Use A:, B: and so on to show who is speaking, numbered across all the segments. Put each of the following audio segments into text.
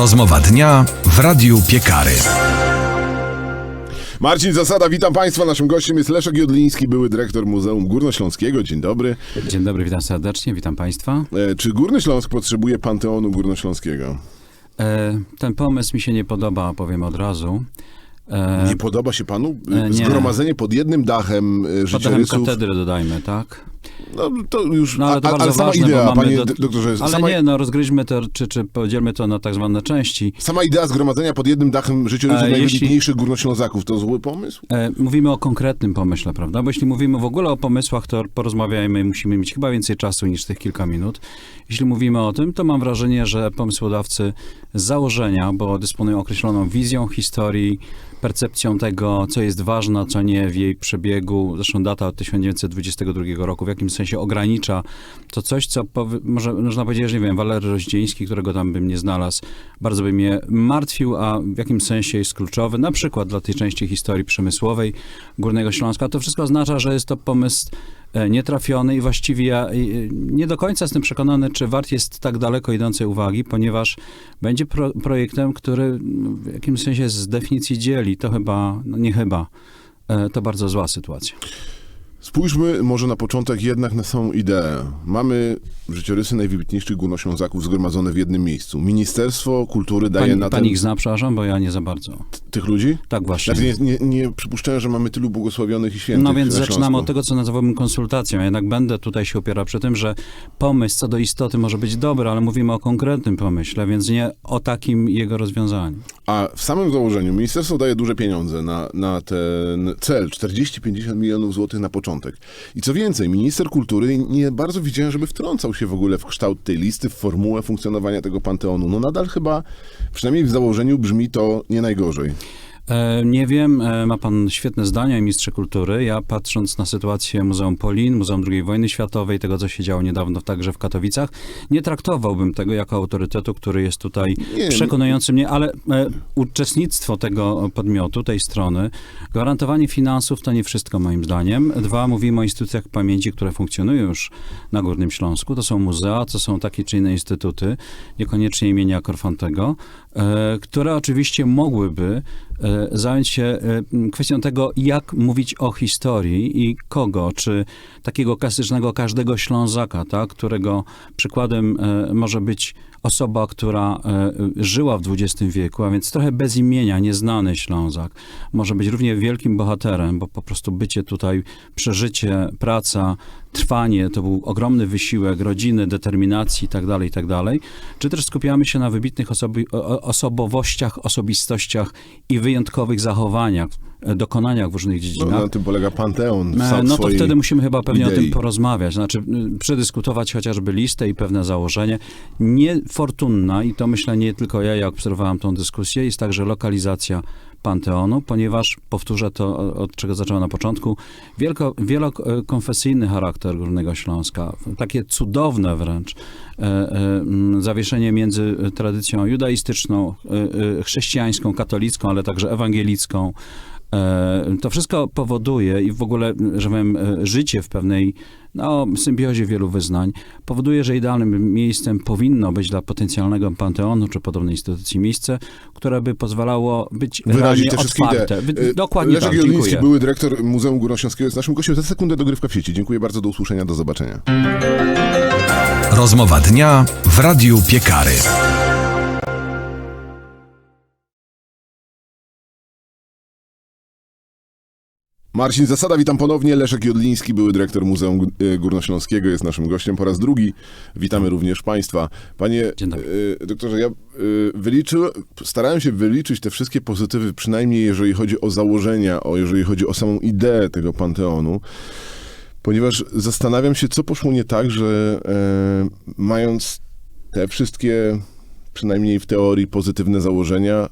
A: Rozmowa dnia w Radiu Piekary.
B: Marcin Zasada, witam Państwa. Naszym gościem jest Leszek Jodliński, były dyrektor Muzeum Górnośląskiego. Dzień dobry.
C: Dzień dobry, witam serdecznie, witam Państwa.
B: E, czy Górny Śląsk potrzebuje Panteonu Górnośląskiego?
C: E, ten pomysł mi się nie podoba, powiem od razu. E,
B: Nie podoba się Panu
C: e, nie.
B: zgromadzenie pod jednym dachem e,
C: pod dachem
B: życiorysów?
C: katedry dodajmy, tak?
B: No to już,
C: No ale to
B: a,
C: bardzo
B: ale sama
C: ważne,
B: idea,
C: bo mamy...
B: Panie
C: do-
B: doktorze,
C: ale
B: sama,
C: nie, no rozgryźmy to, czy, czy podzielmy to na tak zwane części.
B: sama idea zgromadzenia pod jednym dachem życiorysów
C: E, jeśli-
B: najwybitniejszych Górnoślązaków to zły pomysł?
C: E, mówimy o konkretnym pomyśle, prawda? Bo jeśli mówimy w ogóle o pomysłach, to porozmawiajmy, musimy mieć chyba więcej czasu niż tych kilka minut. Jeśli mówimy o tym, to mam wrażenie, że pomysłodawcy z założenia, bo dysponują określoną wizją historii, percepcją tego, co jest ważne, co nie w jej przebiegu. Zresztą data od 1922 roku jakimś sensie ogranicza to coś, co może można powiedzieć, że nie wiem, Walery Rozdzieński, którego tam bym nie znalazł, bardzo by mnie martwił, a w jakimś sensie jest kluczowy, na przykład dla tej części historii przemysłowej Górnego Śląska. To wszystko oznacza, że jest to pomysł e, nietrafiony i właściwie ja e, nie do końca jestem przekonany, czy wart jest tak daleko idącej uwagi, ponieważ będzie pro, projektem, który no, w jakimś sensie z definicji dzieli. To chyba, no nie chyba, e, to bardzo zła sytuacja.
B: Spójrzmy może na początek jednak na samą ideę. Mamy życiorysy najwybitniejszych Górnoślązaków zgromadzone w jednym miejscu. Ministerstwo Kultury daje
C: Pani,
B: na
C: pani
B: ten,
C: ich zna, przepraszam, bo ja nie za bardzo.
B: tych ludzi?
C: Tak właśnie.
B: Znaczy nie, nie, nie przypuszczałem, że mamy tylu błogosławionych i świętych
C: No więc
B: na
C: zaczynamy od tego, co nazywałbym konsultacją. Jednak będę tutaj się opierał przy tym, że pomysł co do istoty może być dobry, ale mówimy o konkretnym pomyśle, więc nie o takim jego rozwiązaniu.
B: A w samym założeniu ministerstwo daje duże pieniądze na, na ten cel, 40-50 milionów złotych na początek. I co więcej, minister kultury nie bardzo widziałem, żeby wtrącał się w ogóle w kształt tej listy, w formułę funkcjonowania tego panteonu. No nadal chyba, przynajmniej w założeniu brzmi to nie najgorzej.
C: E, Nie wiem, e, ma pan świetne zdania, ministrze kultury. Ja patrząc na sytuację Muzeum Polin, Muzeum II wojny światowej, tego co się działo niedawno także w Katowicach, nie traktowałbym tego jako autorytetu, który jest tutaj
B: Nie,
C: przekonujący mnie, ale e, uczestnictwo tego podmiotu, tej strony, gwarantowanie finansów to nie wszystko moim zdaniem. Dwa, mówimy o instytucjach pamięci, które funkcjonują już na Górnym Śląsku. To są muzea, to są takie czy inne instytuty, niekoniecznie imienia Korfantego, które oczywiście mogłyby zająć się e, kwestią tego, jak mówić o historii i kogo, czy takiego klasycznego każdego Ślązaka, tak, którego przykładem e, może być osoba, która e, żyła w XX wieku, a więc trochę bez imienia, nieznany Ślązak. Może być równie wielkim bohaterem, bo po prostu bycie tutaj, przeżycie, praca, trwanie, to był ogromny wysiłek rodziny, determinacji itd., itd. Czy też skupiamy się na wybitnych osobi- o- o- osobowościach, osobistościach i wyjątkowych zachowaniach, e, dokonaniach w różnych
B: No,
C: dziedzinach?
B: na tym polega panteon.
C: E, No to wtedy musimy chyba pewnie o
B: idei.
C: tym porozmawiać, znaczy przedyskutować chociażby listę i pewne założenie. Niefortunna, i to myślę nie tylko ja, jak obserwowałem tą dyskusję, jest także lokalizacja Panteonu, ponieważ, powtórzę to, od czego zacząłem na początku, wielko, wielokonfesyjny charakter Górnego Śląska, takie cudowne wręcz e, e, zawieszenie między tradycją judaistyczną, e, e, chrześcijańską, katolicką, ale także ewangelicką, E, To wszystko powoduje i w ogóle, że powiem, e, życie w pewnej no, symbiozie wielu wyznań powoduje, że idealnym miejscem powinno być dla potencjalnego panteonu czy podobnej instytucji miejsce, które by pozwalało być
B: Wyrazić
C: realnie
B: te wszystkie
C: otwarte.
B: idee.
C: Wy-
B: E,
C: Dokładnie
B: Leszek
C: tak,
B: Jodliński,
C: dziękuję.
B: były dyrektor Muzeum Górnośląskiego jest naszym gościem. Za sekundę dogrywka w sieci. Dziękuję bardzo, do usłyszenia, do zobaczenia.
A: Rozmowa dnia w Radiu Piekary.
B: Marcin Zasada, witam ponownie. Leszek Jodliński, były dyrektor Muzeum e, Górnośląskiego, jest naszym gościem po raz drugi. Witamy również Państwa. Panie e, doktorze, ja e, wyliczyłem, starałem się wyliczyć te wszystkie pozytywy, przynajmniej jeżeli chodzi o założenia, o jeżeli chodzi o samą ideę tego panteonu, ponieważ zastanawiam się, co poszło nie tak, że e, mając te wszystkie, przynajmniej w teorii, pozytywne założenia, e,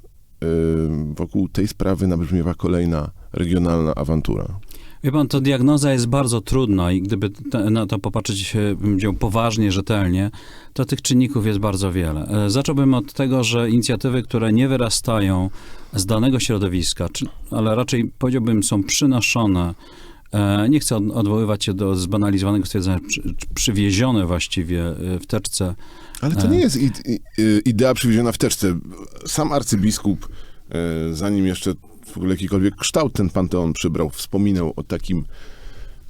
B: wokół tej sprawy nabrzmiewa kolejna regionalna awantura.
C: Wie pan, to diagnoza jest bardzo trudna i gdyby na to popatrzeć bym poważnie, rzetelnie, to tych czynników jest bardzo wiele. E, Zacząłbym od tego, że inicjatywy, które nie wyrastają z danego środowiska, czy, ale raczej powiedziałbym są przynoszone E, Nie chcę od- odwoływać się do zbanalizowanego stwierdzenia, przy, przywiezione właściwie e, w teczce.
B: Ale to nie jest idea przywieziona w teczce. Sam arcybiskup, zanim jeszcze w ogóle jakikolwiek kształt ten panteon przybrał, wspominał o takim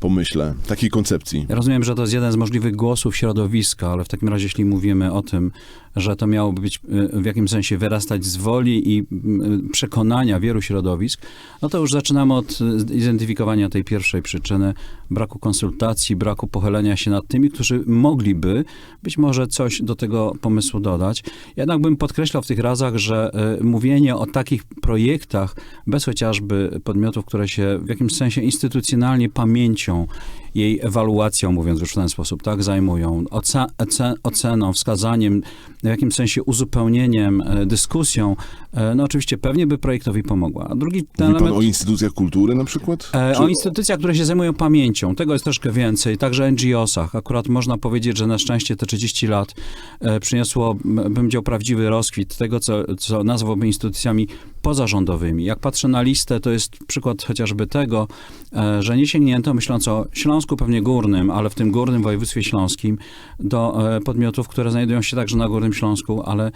B: pomyśle, takiej koncepcji.
C: Ja rozumiem, że to jest jeden z możliwych głosów środowiska, ale w takim razie, jeśli mówimy o tym, że to miałoby być y, w jakimś sensie wyrastać z woli i y, przekonania wielu środowisk, no to już zaczynamy od y, zidentyfikowania tej pierwszej przyczyny, braku konsultacji, braku pochylenia się nad tymi, którzy mogliby być może coś do tego pomysłu dodać. Jednak bym podkreślał w tych razach, że mówienie o takich projektach bez chociażby podmiotów, które się w jakimś sensie instytucjonalnie pamięcią, jej ewaluacją, mówiąc już w ten sposób, tak, zajmują, oce, oce, oceną, wskazaniem, w jakimś sensie uzupełnieniem, e, dyskusją, e, no oczywiście pewnie by projektowi pomogła. A drugi
B: Mówi pan
C: element...
B: o instytucjach kultury na przykład?
C: E,
B: Czy
C: O instytucjach, które się zajmują pamięcią. Tego jest troszkę więcej. Także NGO-sach. Akurat można powiedzieć, że na szczęście te 30 lat przyniosło, bym powiedział, prawdziwy rozkwit tego, co, co nazwałbym instytucjami pozarządowymi. Jak patrzę na listę, to jest przykład chociażby tego, e, że nie sięgnięto, myśląc o Śląsku pewnie górnym, ale w tym górnym województwie śląskim, do e, podmiotów, które znajdują się także na Górnym Śląsku, ale e,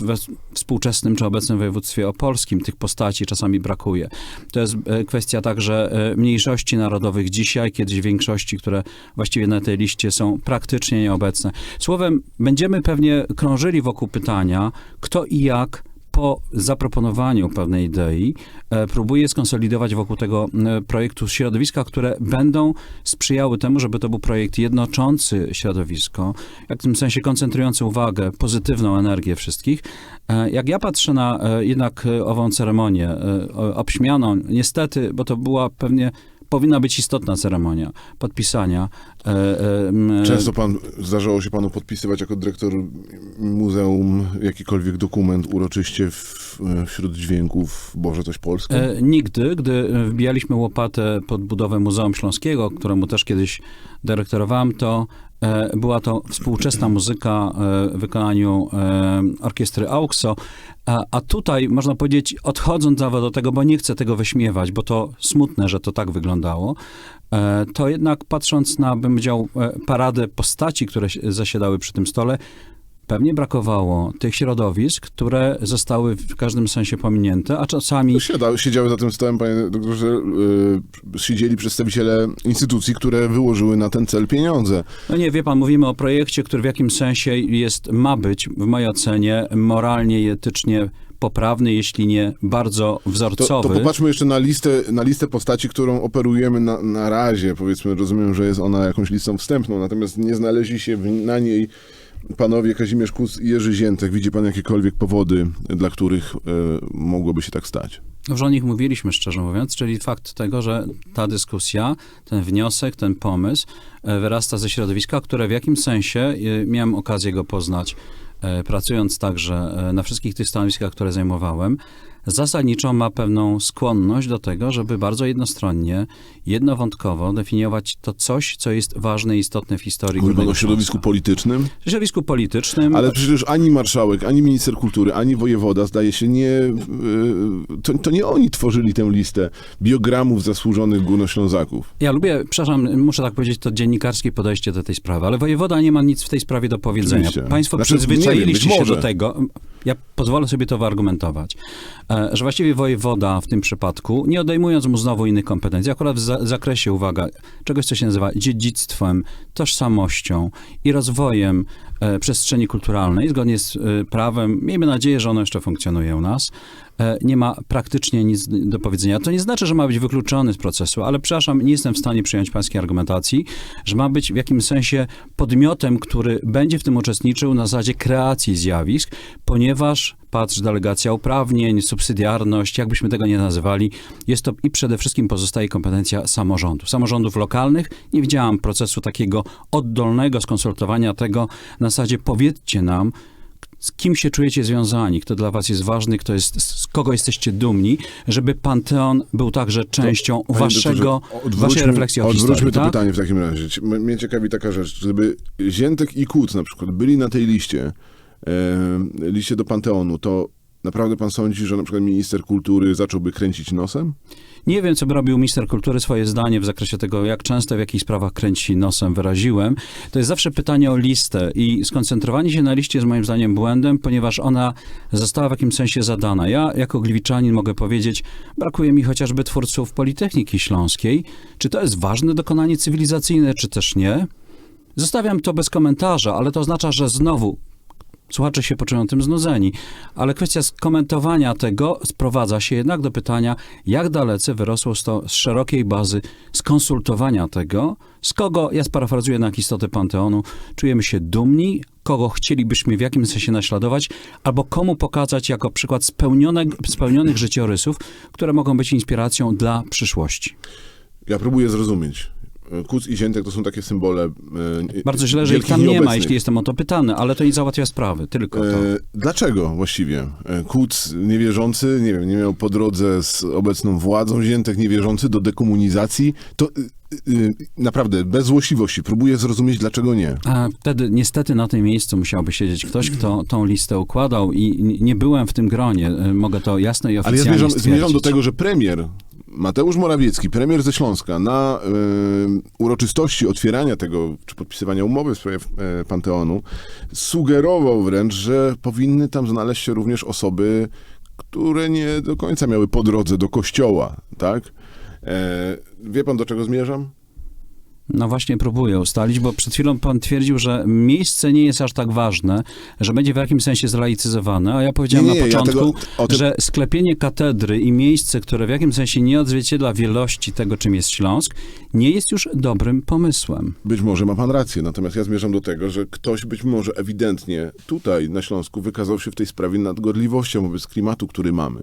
C: we współczesnym czy obecnym województwie opolskim tych postaci czasami brakuje. To jest kwestia także mniejszości narodowych dzisiaj, kiedyś większości, które właściwie na tej liście są praktycznie nieobecne. Słowem, będziemy pewnie krążyli wokół pytania, kto i jak po zaproponowaniu pewnej idei e, próbuje skonsolidować wokół tego projektu środowiska, które będą sprzyjały temu, żeby to był projekt jednoczący środowisko, jak w tym sensie koncentrujący uwagę, pozytywną energię wszystkich. E, Jak ja patrzę na e, jednak ową ceremonię obśmianą, niestety, bo to była pewnie powinna być istotna ceremonia podpisania. e, e, m,
B: Często pan, zdarzało się panu podpisywać jako dyrektor muzeum jakikolwiek dokument uroczyście w, wśród dźwięków Boże coś Polskie?
C: E, nigdy, gdy wbijaliśmy łopatę pod budowę Muzeum Śląskiego, któremu też kiedyś dyrektorowałem, to e, była to współczesna muzyka e, w wykonaniu e, orkiestry AUXO, a, tutaj można powiedzieć, odchodząc nawet od tego, bo nie chcę tego wyśmiewać, bo to smutne, że to tak wyglądało, e, to jednak patrząc na, bym powiedział, e, paradę postaci, które zasiadały przy tym stole, pewnie brakowało tych środowisk, które zostały w każdym sensie pominięte, a czasami
B: Siada, siedziały za tym stołem, panie doktorze, yy, siedzieli przedstawiciele instytucji, które wyłożyły na ten cel pieniądze.
C: No nie, wie pan, mówimy o projekcie, który w jakimś sensie jest, ma być, w mojej ocenie, moralnie i etycznie poprawny, jeśli nie bardzo
B: To,
C: wzorcowy.
B: to popatrzmy jeszcze na listę, na listę postaci, którą operujemy na, na razie. Powiedzmy, rozumiem, że jest ona jakąś listą wstępną, natomiast nie znaleźli się w, na niej panowie Kazimierz Kus i Jerzy Ziętek. Widzi pan jakiekolwiek powody, dla których e, mogłoby się tak stać?
C: Już o nich mówiliśmy, szczerze mówiąc, czyli fakt tego, że ta dyskusja, ten wniosek, ten pomysł e, wyrasta ze środowiska, które w jakimś sensie, e, miałem okazję go poznać, pracując także na wszystkich tych stanowiskach, które zajmowałem, zasadniczo ma pewną skłonność do tego, żeby bardzo jednostronnie, jednowątkowo definiować to coś, co jest ważne i istotne w historii
B: Mówi pan
C: Górnego
B: o środowisku
C: Śląska.
B: politycznym?
C: W środowisku politycznym,
B: Ale przecież ani marszałek, ani minister kultury, ani wojewoda, zdaje się, nie. e, To, to nie oni tworzyli tę listę biogramów zasłużonych górnoślązaków.
C: Ja lubię, przepraszam, muszę tak powiedzieć, to dziennikarskie podejście do tej sprawy, ale wojewoda nie ma nic w tej sprawie do powiedzenia.
B: Oczywiście.
C: Państwo
B: Znaczy,
C: przyzwyczailiście
B: wiem,
C: się
B: może.
C: do tego, ja pozwolę sobie to wyargumentować, e, że właściwie wojewoda w tym przypadku, nie odejmując mu znowu innych kompetencji, akurat w za- zakresie, uwaga, czegoś, co się nazywa dziedzictwem, tożsamością i rozwojem e, przestrzeni kulturalnej, zgodnie z e, prawem, miejmy nadzieję, że ono jeszcze funkcjonuje u nas, nie ma praktycznie nic do powiedzenia. To nie znaczy, że ma być wykluczony z procesu, ale przepraszam, nie jestem w stanie przyjąć pańskiej argumentacji, że ma być w jakimś sensie podmiotem, który będzie w tym uczestniczył na zasadzie kreacji zjawisk, ponieważ patrz, delegacja uprawnień, subsydiarność, jakbyśmy tego nie nazywali, jest to i przede wszystkim pozostaje kompetencja samorządu. Samorządów lokalnych nie widziałam procesu takiego oddolnego skonsultowania tego na zasadzie powiedzcie nam, z kim się czujecie związani, kto dla was jest ważny, kto jest, z kogo jesteście dumni, żeby Panteon był także częścią
B: Panie
C: waszego,
B: doktorze,
C: waszej refleksji o
B: Odwróćmy
C: historii.
B: to
C: tak?
B: pytanie w takim razie. Mnie ciekawi taka rzecz, żeby Ziętek i Kut na przykład byli na tej liście, liście do Panteonu, to naprawdę pan sądzi, że na przykład minister kultury zacząłby kręcić nosem?
C: Nie wiem, co by robił minister kultury. Swoje zdanie w zakresie tego, jak często, w jakich sprawach kręci nosem, wyraziłem. To jest zawsze pytanie o listę i skoncentrowanie się na liście jest moim zdaniem błędem, ponieważ ona została w jakimś sensie zadana. Ja jako gliwiczanin mogę powiedzieć, brakuje mi chociażby twórców Politechniki Śląskiej. Czy to jest ważne dokonanie cywilizacyjne, czy też nie? Zostawiam to bez komentarza, ale to oznacza, że znowu słuchacze się poczują tym znudzeni. Ale kwestia skomentowania tego sprowadza się jednak do pytania, jak dalece wyrosło z, to, z szerokiej bazy skonsultowania tego, z kogo, ja sparafrazuję na istotę Panteonu, czujemy się dumni, kogo chcielibyśmy w jakimś sensie naśladować, albo komu pokazać jako przykład spełnionych życiorysów, które mogą być inspiracją dla przyszłości.
B: Ja próbuję zrozumieć. Kuc i ziętek to są takie symbole. e,
C: Bardzo źle, że ich tam nie ma, jeśli jestem o to pytany, ale to nie załatwia sprawy, tylko to.
B: E, dlaczego właściwie? E, Kuc niewierzący, nie wiem, nie miał po drodze z obecną władzą, ziętek niewierzący do dekomunizacji. To naprawdę, bez złośliwości, próbuję zrozumieć, dlaczego nie.
C: A wtedy niestety na tym miejscu musiałby siedzieć ktoś, kto tą listę układał i nie byłem w tym gronie. Mogę to jasno i
B: Ale ja
C: oficjalnie
B: zmierzam, zmierzam do tego, że premier Mateusz Morawiecki, premier ze Śląska, na e, uroczystości otwierania tego, czy podpisywania umowy w sprawie e, Panteonu, sugerował wręcz, że powinny tam znaleźć się również osoby, które nie do końca miały po drodze do kościoła, tak? E, wie pan, do czego zmierzam?
C: No właśnie próbuję ustalić, bo przed chwilą pan twierdził, że miejsce nie jest aż tak ważne, że będzie w jakimś sensie zlaicyzowane, a ja powiedziałem
B: Nie, nie,
C: na
B: ja
C: początku,
B: tego- o tym-
C: że sklepienie katedry i miejsce, które w jakimś sensie nie odzwierciedla wielości tego, czym jest Śląsk, nie jest już dobrym pomysłem.
B: Być może ma pan rację, natomiast ja zmierzam do tego, że ktoś być może ewidentnie tutaj na Śląsku wykazał się w tej sprawie nadgorliwością wobec klimatu, który mamy.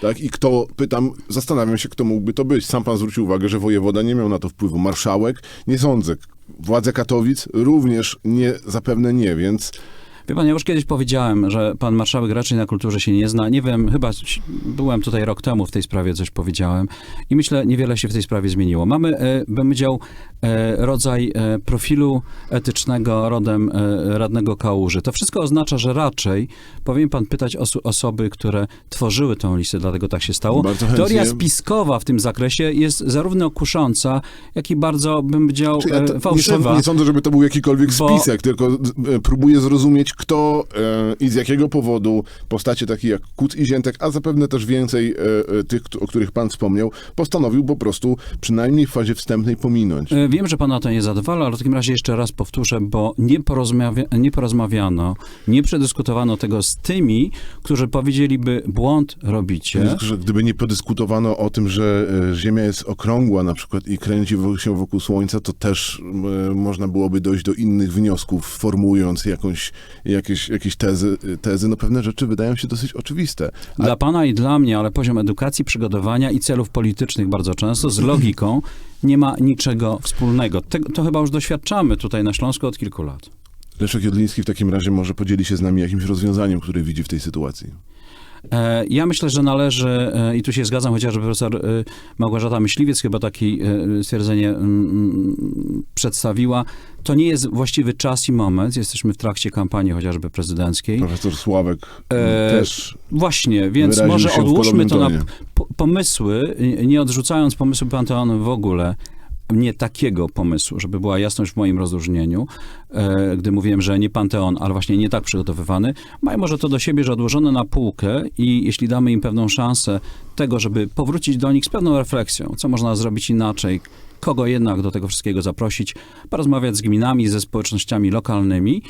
B: Tak? I kto, pytam, zastanawiam się, kto mógłby to być. Sam pan zwrócił uwagę, że wojewoda nie miał na to wpływu. Marszałek? Nie sądzę. Władze Katowic? Również nie, zapewne nie, więc
C: Wie pan, ja już kiedyś powiedziałem, że pan marszałek raczej na kulturze się nie zna. Nie wiem, chyba byłem tutaj rok temu w tej sprawie, coś powiedziałem i myślę, niewiele się w tej sprawie zmieniło. Mamy, e, bym powiedział, e, rodzaj e, profilu etycznego rodem radnego Kałuży. To wszystko oznacza, że raczej powinien pan pytać osoby, które tworzyły tą listę, dlatego tak się stało. Teoria spiskowa w tym zakresie jest zarówno kusząca, jak i bardzo, bym powiedział,
B: ja
C: e,
B: nie,
C: fałszywa.
B: nie sądzę, żeby to był jakikolwiek
C: Bo-
B: spisek, tylko e, próbuję zrozumieć, kto e, i z jakiego powodu postacie takie jak Kuc i Ziętek, a zapewne też więcej e, e, tych, o których pan wspomniał, postanowił po prostu przynajmniej w fazie wstępnej pominąć.
C: E, Wiem, że pana to nie zadowala, ale w takim razie jeszcze raz powtórzę, bo nie, porozmawia- nie porozmawiano, nie przedyskutowano tego z tymi, którzy powiedzieliby błąd robicie.
B: Że gdyby nie podyskutowano o tym, że e, Ziemia jest okrągła na przykład i kręci się wokół Słońca, to też można byłoby dojść do innych wniosków, formułując jakąś, jakieś, jakieś tezy, tezy. No pewne rzeczy wydają się dosyć oczywiste. A
C: Dla pana i dla mnie, ale poziom edukacji, przygotowania i celów politycznych bardzo często z logiką nie ma niczego wspólnego. Tego, to chyba już doświadczamy tutaj na Śląsku od kilku lat.
B: Leszek Jodliński w takim razie może podzieli się z nami jakimś rozwiązaniem, które widzi w tej sytuacji.
C: E, Ja myślę, że należy, e, i tu się zgadzam, chociażby profesor e, Małgorzata Myśliwiec chyba takie stwierdzenie mm, przedstawiła, to nie jest właściwy czas i moment. Jesteśmy w trakcie kampanii chociażby prezydenckiej.
B: Profesor Sławek
C: E,
B: też
C: Właśnie, więc może odłóżmy to na pomysły, nie odrzucając pomysłu Panteonu w ogóle, nie takiego pomysłu, żeby była jasność w moim rozróżnieniu, e, gdy mówiłem, że nie Panteon, ale właśnie nie tak przygotowywany, mają może to do siebie, że odłożone na półkę i jeśli damy im pewną szansę tego, żeby powrócić do nich z pewną refleksją, co można zrobić inaczej, kogo jednak do tego wszystkiego zaprosić, porozmawiać z gminami, ze społecznościami lokalnymi,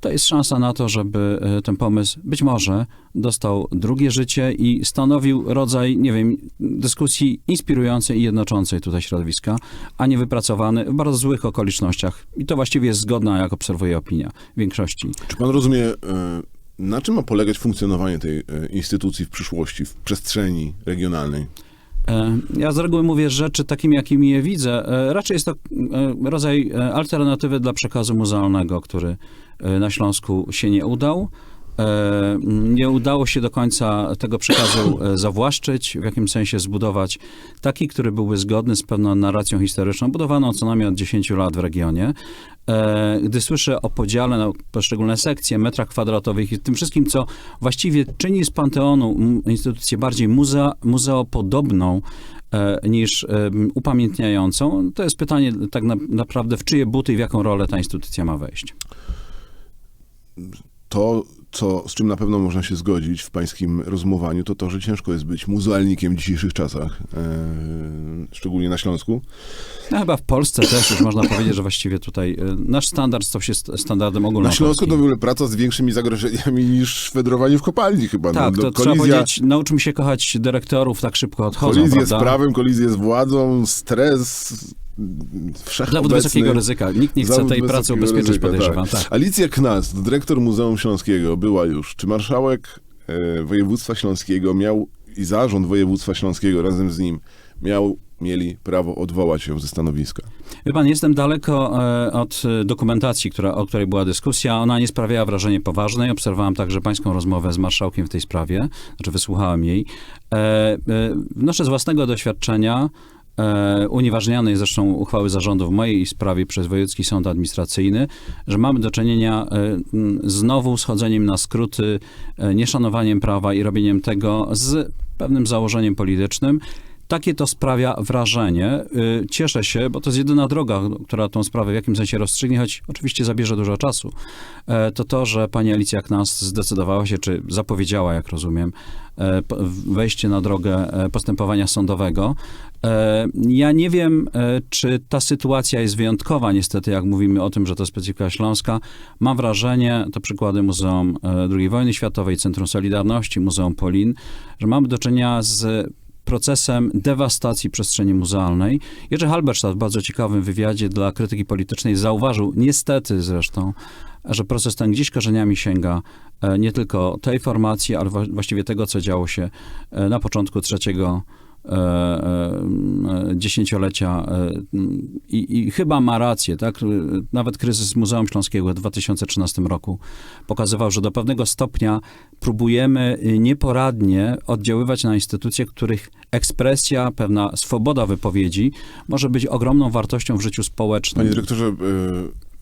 C: to jest szansa na to, żeby e, ten pomysł być może dostał drugie życie i stanowił rodzaj, nie wiem, dyskusji inspirującej i jednoczącej tutaj środowiska, a nie wypracowany w bardzo złych okolicznościach. I to właściwie jest zgodna, jak obserwuję opinia większości.
B: Czy pan rozumie, e, na czym ma polegać funkcjonowanie tej e, instytucji w przyszłości, w przestrzeni regionalnej?
C: E, Ja z reguły mówię rzeczy takimi, jakimi je widzę. E, Raczej jest to e, rodzaj alternatywy dla przekazu muzealnego, który na Śląsku się nie udał. E, Nie udało się do końca tego przekazu e, zawłaszczyć, w jakimś sensie zbudować taki, który byłby zgodny z pewną narracją historyczną, budowaną co najmniej od 10 lat w regionie. E, Gdy słyszę o podziale na poszczególne sekcje, metrach kwadratowych i tym wszystkim, co właściwie czyni z Panteonu instytucję bardziej muzea, muzeopodobną, niż upamiętniającą, to jest pytanie tak na, naprawdę, w czyje buty i w jaką rolę ta instytucja ma wejść.
B: To, co, z czym na pewno można się zgodzić w pańskim rozumowaniu, to to, że ciężko jest być muzealnikiem w dzisiejszych czasach, e, szczególnie na Śląsku.
C: No chyba w Polsce też już można powiedzieć, że właściwie tutaj e, nasz standard stał się st- standardem
B: Na
C: ogólnopolskim.
B: Śląsku to w ogóle praca z większymi zagrożeniami niż fedrowanie w kopalni chyba.
C: Tak,
B: no,
C: to trzeba powiedzieć, nauczmy się kochać dyrektorów, tak szybko odchodzą,
B: kolizje z
C: prawda?
B: prawem, kolizje z władzą, stres
C: Zawód wysokiego ryzyka. Nikt nie chce tej pracy ubezpieczyć,
B: ryzyka,
C: podejrzewam. Tak.
B: Alicja Knast, dyrektor Muzeum Śląskiego, była już. Czy marszałek e, województwa śląskiego miał i zarząd województwa śląskiego razem z nim miał, mieli prawo odwołać ją ze stanowiska?
C: Wie pan, jestem daleko e, od dokumentacji, która, o której była dyskusja. Ona nie sprawiała wrażenia poważnej. Obserwowałem także pańską rozmowę z marszałkiem w tej sprawie, znaczy wysłuchałem jej. E, e, wnoszę z własnego doświadczenia, e, unieważnianej zresztą uchwały zarządu w mojej sprawie przez Wojewódzki Sąd Administracyjny, że mamy do czynienia e, znowu z chodzeniem na skróty, e, nieszanowaniem prawa i robieniem tego z pewnym założeniem politycznym. Takie to sprawia wrażenie. Y, Cieszę się, bo to jest jedyna droga, która tą sprawę w jakimś sensie rozstrzygnie, choć oczywiście zabierze dużo czasu. E, To to, że pani Alicja Knas zdecydowała się, czy zapowiedziała, jak rozumiem, e, wejście na drogę e, postępowania sądowego. Ja nie wiem, czy ta sytuacja jest wyjątkowa, niestety, jak mówimy o tym, że to specyfika śląska. Mam wrażenie, to przykłady Muzeum II wojny światowej, Centrum Solidarności, Muzeum Polin, że mamy do czynienia z procesem dewastacji przestrzeni muzealnej. Jerzy Halberstadt w bardzo ciekawym wywiadzie dla krytyki politycznej zauważył, niestety zresztą, że proces ten gdzieś korzeniami sięga e, nie tylko tej formacji, ale właściwie tego, co działo się e, na początku trzeciego dziesięciolecia e, i, i chyba ma rację, tak? Nawet kryzys Muzeum Śląskiego w 2013 roku pokazywał, że do pewnego stopnia próbujemy nieporadnie oddziaływać na instytucje, których ekspresja, pewna swoboda wypowiedzi może być ogromną wartością w życiu społecznym.
B: Panie dyrektorze,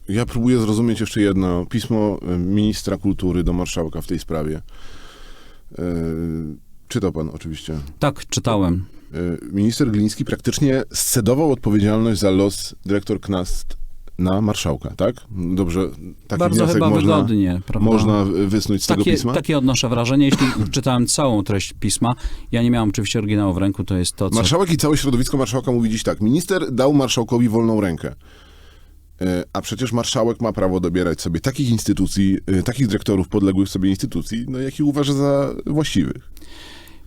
B: e, ja próbuję zrozumieć jeszcze jedno. Pismo e, ministra kultury do marszałka w tej sprawie. E, Czytał pan oczywiście.
C: Tak, czytałem.
B: E, Minister Gliński praktycznie scedował odpowiedzialność za los dyrektor Knast na marszałka, tak? Dobrze, taki
C: Bardzo chyba
B: można,
C: wygodnie, prawda?
B: można wysnuć z tego
C: Takie,
B: pisma?
C: takie odnoszę wrażenie, jeśli czytałem całą treść pisma. Ja nie miałem oczywiście oryginału w ręku, to jest to, co...
B: Marszałek i całe środowisko marszałka mówi dziś tak. Minister dał marszałkowi wolną rękę. E, A przecież marszałek ma prawo dobierać sobie takich instytucji, e, takich dyrektorów podległych sobie instytucji, no jakich uważa za właściwych.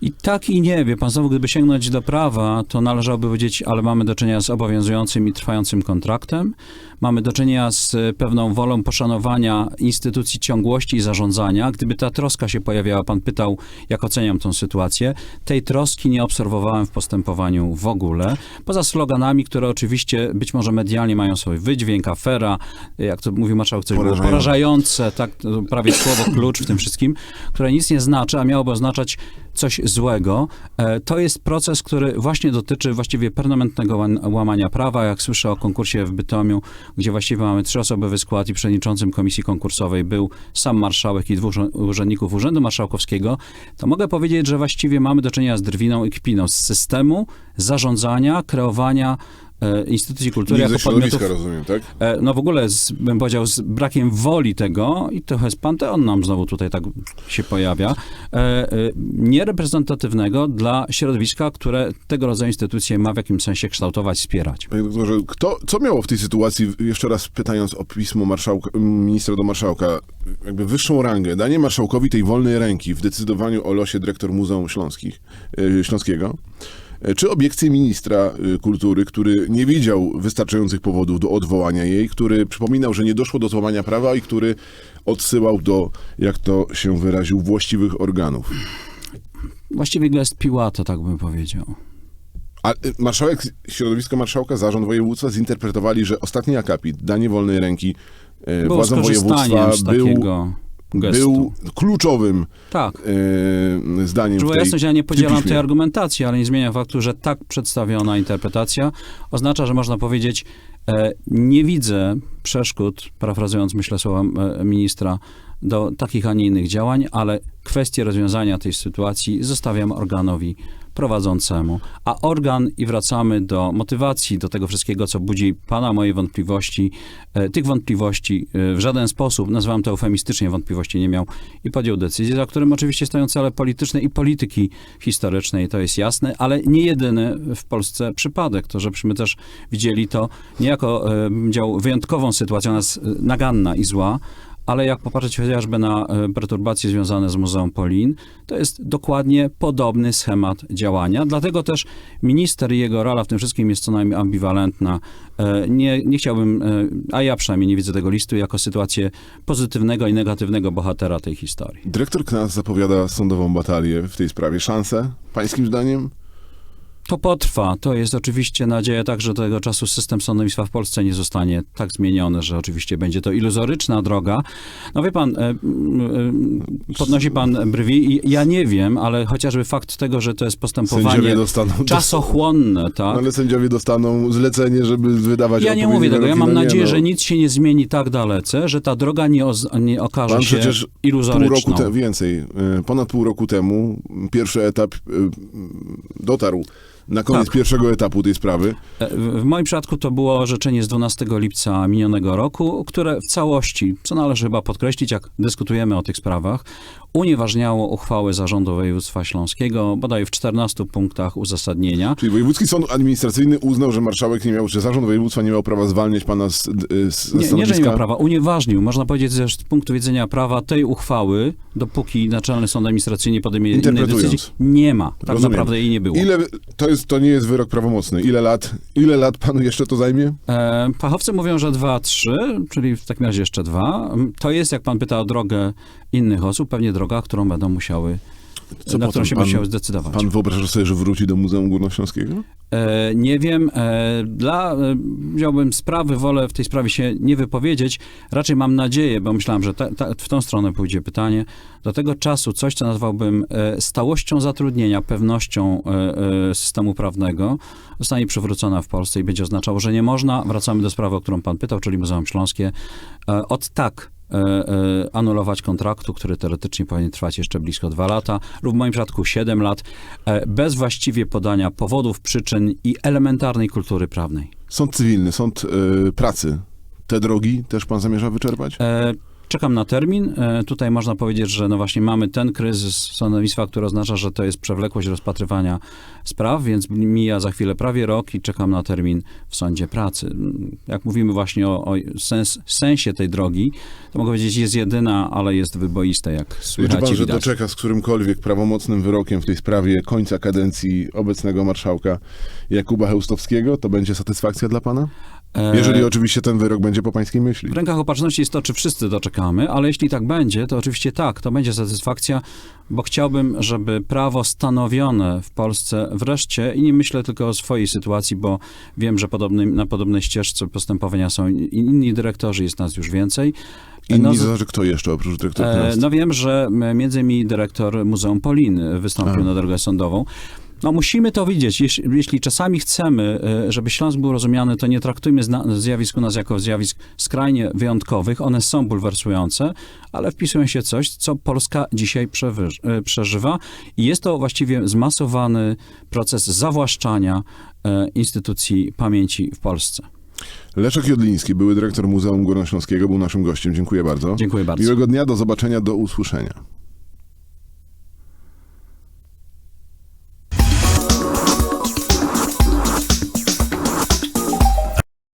C: I tak i nie, wie pan, znowu gdyby sięgnąć do prawa, to należałoby powiedzieć, ale mamy do czynienia z obowiązującym i trwającym kontraktem, mamy do czynienia z e, pewną wolą poszanowania instytucji ciągłości i zarządzania. Gdyby ta troska się pojawiała, pan pytał, jak oceniam tą sytuację, tej troski nie obserwowałem w postępowaniu w ogóle, poza sloganami, które oczywiście być może medialnie mają swój wydźwięk, afera, jak to mówił marszałek, coś było
B: Porażające.
C: porażające, tak, prawie słowo klucz w tym wszystkim, które nic nie znaczy, a miałoby oznaczać coś złego. E, To jest proces, który właśnie dotyczy właściwie permanentnego ła- łamania prawa. Jak słyszę o konkursie w Bytomiu, gdzie właściwie mamy trzyosobowy skład i przewodniczącym komisji konkursowej był sam marszałek i dwóch urzędników Urzędu Marszałkowskiego, to mogę powiedzieć, że właściwie mamy do czynienia z drwiną i kpiną z systemu zarządzania, kreowania instytucji kultury
B: Nie
C: jako
B: ze środowiska,
C: podmiotów
B: rozumiem, tak?
C: E, No w ogóle, z, bym powiedział, z brakiem woli tego i trochę z Panteon nam znowu tutaj tak się pojawia, e, e, niereprezentatywnego dla środowiska, które tego rodzaju instytucje ma w jakimś sensie kształtować, wspierać.
B: Panie doktorze, kto, co miało w tej sytuacji, jeszcze raz pytając o pismo marszałka, ministra do marszałka, jakby wyższą rangę, danie marszałkowi tej wolnej ręki w decydowaniu o losie dyrektor Muzeum Śląskich, e, Śląskiego, e, czy obiekcje ministra e, kultury, który nie widział wystarczających powodów do odwołania jej, który przypominał, że nie doszło do złamania prawa i który odsyłał do, jak to się wyraził, właściwych organów.
C: Właściwie gest Piłata, tak bym powiedział.
B: A y, marszałek, środowisko marszałka, zarząd województwa zinterpretowali, że ostatni akapit, danie wolnej ręki e,
C: Było
B: władzom województwa był
C: takiego... gestu.
B: był kluczowym
C: Tak.
B: e, zdaniem
C: Żeby
B: w tej,
C: jasność, ja nie podzielam tej argumentacji, ale nie zmienia faktu, że tak przedstawiona interpretacja oznacza, że można powiedzieć, e, nie widzę przeszkód, parafrazując myślę słowa e, ministra, do takich, a nie innych działań, ale kwestię rozwiązania tej sytuacji zostawiam organowi prowadzącemu. A organ, i wracamy do motywacji, do tego wszystkiego, co budzi pana moje wątpliwości, e, tych wątpliwości e, w żaden sposób, nazywam to eufemistycznie, wątpliwości nie miał i podjął decyzję, za którym oczywiście stoją cele polityczne i polityki historycznej, to jest jasne, ale nie jedyny w Polsce przypadek. To, żebyśmy też widzieli to nie jako e, bym powiedział, wyjątkową sytuację, ona jest e, naganna i zła, ale jak popatrzeć chociażby na e, perturbacje związane z Muzeum Polin, to jest dokładnie podobny schemat działania. Dlatego też minister i jego rola w tym wszystkim jest co najmniej ambiwalentna. E, Nie, nie chciałbym, e, a ja przynajmniej nie widzę tego listu jako sytuację pozytywnego i negatywnego bohatera tej historii.
B: Dyrektor Knas zapowiada sądową batalię w tej sprawie. Szanse, pańskim zdaniem?
C: To potrwa. To jest oczywiście nadzieja tak, że do tego czasu system sądownictwa w Polsce nie zostanie tak zmieniony, że oczywiście będzie to iluzoryczna droga. No wie pan, e, e, podnosi pan brwi i ja nie wiem, ale chociażby fakt tego, że to jest postępowanie
B: dostaną...
C: czasochłonne, tak?
B: Ale sędziowie dostaną zlecenie, żeby wydawać
C: Ja nie mówię tego. Ja mam
B: no
C: nadzieję,
B: no.
C: że nic się nie zmieni tak dalece, że ta droga nie, oz- nie okaże
B: Pan
C: się
B: przecież Pół
C: iluzoryczną.
B: roku te, więcej, y, ponad pół roku temu pierwszy etap dotarł na koniec
C: Tak.
B: pierwszego etapu tej sprawy.
C: E, W w moim przypadku to było orzeczenie z 12 lipca minionego roku, które w całości, co należy chyba podkreślić, jak dyskutujemy o tych sprawach, unieważniało uchwałę Zarządu Województwa Śląskiego, bodaj w 14 punktach uzasadnienia.
B: Czyli Wojewódzki Sąd Administracyjny uznał, że marszałek nie miał, czy zarząd województwa nie miał prawa zwalniać pana z, y, z
C: Nie, nie, że nie miał prawa, unieważnił. Można powiedzieć, że z punktu widzenia prawa tej uchwały, dopóki Naczelny Sąd Administracyjny nie podejmie innej decyzji, nie ma. Tak
B: Rozumiem.
C: naprawdę jej nie było.
B: Ile, to, jest, to nie jest wyrok prawomocny. Ile lat, ile lat panu jeszcze to zajmie?
C: E, fachowcy mówią, że dwa, trzy, czyli w takim razie jeszcze dwa. To jest, jak pan pyta o drogę innych osób, pewnie droga, którą będą musiały,
B: Co
C: na którą się
B: Pan-
C: zdecydować.
B: Pan wyobraża sobie, że wróci do Muzeum Górnośląskiego?
C: E, nie wiem, e, dla, e, wziąłbym sprawy, wolę w tej sprawie się nie wypowiedzieć. Raczej mam nadzieję, bo myślałem, że ta, ta, w tą stronę pójdzie pytanie. Do tego czasu coś, co nazwałbym e, stałością zatrudnienia, pewnością e, e, systemu prawnego, zostanie przywrócona w Polsce i będzie oznaczało, że nie można, wracamy do sprawy, o którą pan pytał, czyli Muzeum Śląskie, e, od tak anulować kontraktu, który teoretycznie powinien trwać jeszcze blisko dwa lata, lub w moim przypadku 7 lat, e, bez właściwie podania powodów, przyczyn i elementarnej kultury prawnej.
B: Sąd cywilny, sąd pracy. Te drogi też pan zamierza wyczerpać?
C: Czekam na termin. E, Tutaj można powiedzieć, że no właśnie mamy ten kryzys sądownictwa, który oznacza, że to jest przewlekłość rozpatrywania spraw, więc mija za chwilę prawie rok i czekam na termin w sądzie pracy. Jak mówimy właśnie o, o sens, sensie tej drogi, to mogę powiedzieć, jest jedyna, ale jest wyboista, jak
B: Liczy
C: słychać
B: pan,
C: i
B: że doczeka z którymkolwiek prawomocnym wyrokiem w tej sprawie końca kadencji obecnego marszałka Jakuba Chełstowskiego? To będzie satysfakcja dla pana?
C: E,
B: Jeżeli oczywiście ten wyrok będzie po pańskiej myśli.
C: W rękach opatrzności jest to, czy wszyscy doczekamy, ale jeśli tak będzie, to oczywiście tak, to będzie satysfakcja, bo chciałbym, żeby prawo stanowione w Polsce wreszcie, i nie myślę tylko o swojej sytuacji, bo wiem, że podobny, na podobnej ścieżce postępowania są inni dyrektorzy, jest nas już więcej.
B: Inni
C: No, z-
B: zależy kto jeszcze oprócz dyrektora
C: E. No wiem, że między innymi dyrektor Muzeum Polin wystąpił
B: A.
C: na drogę sądową. No musimy to widzieć. Jeśli, jeśli czasami chcemy, e, żeby Śląsk był rozumiany, to nie traktujmy zjawisk u nas jako zjawisk skrajnie wyjątkowych. One są bulwersujące, ale wpisują się coś, co Polska dzisiaj e, przeżywa i jest to właściwie zmasowany proces zawłaszczania e, instytucji pamięci w Polsce.
B: Leszek Jodliński, były dyrektor Muzeum Górnośląskiego, był naszym gościem. Dziękuję bardzo.
C: Dziękuję bardzo.
B: Miłego dnia, do zobaczenia, do usłyszenia.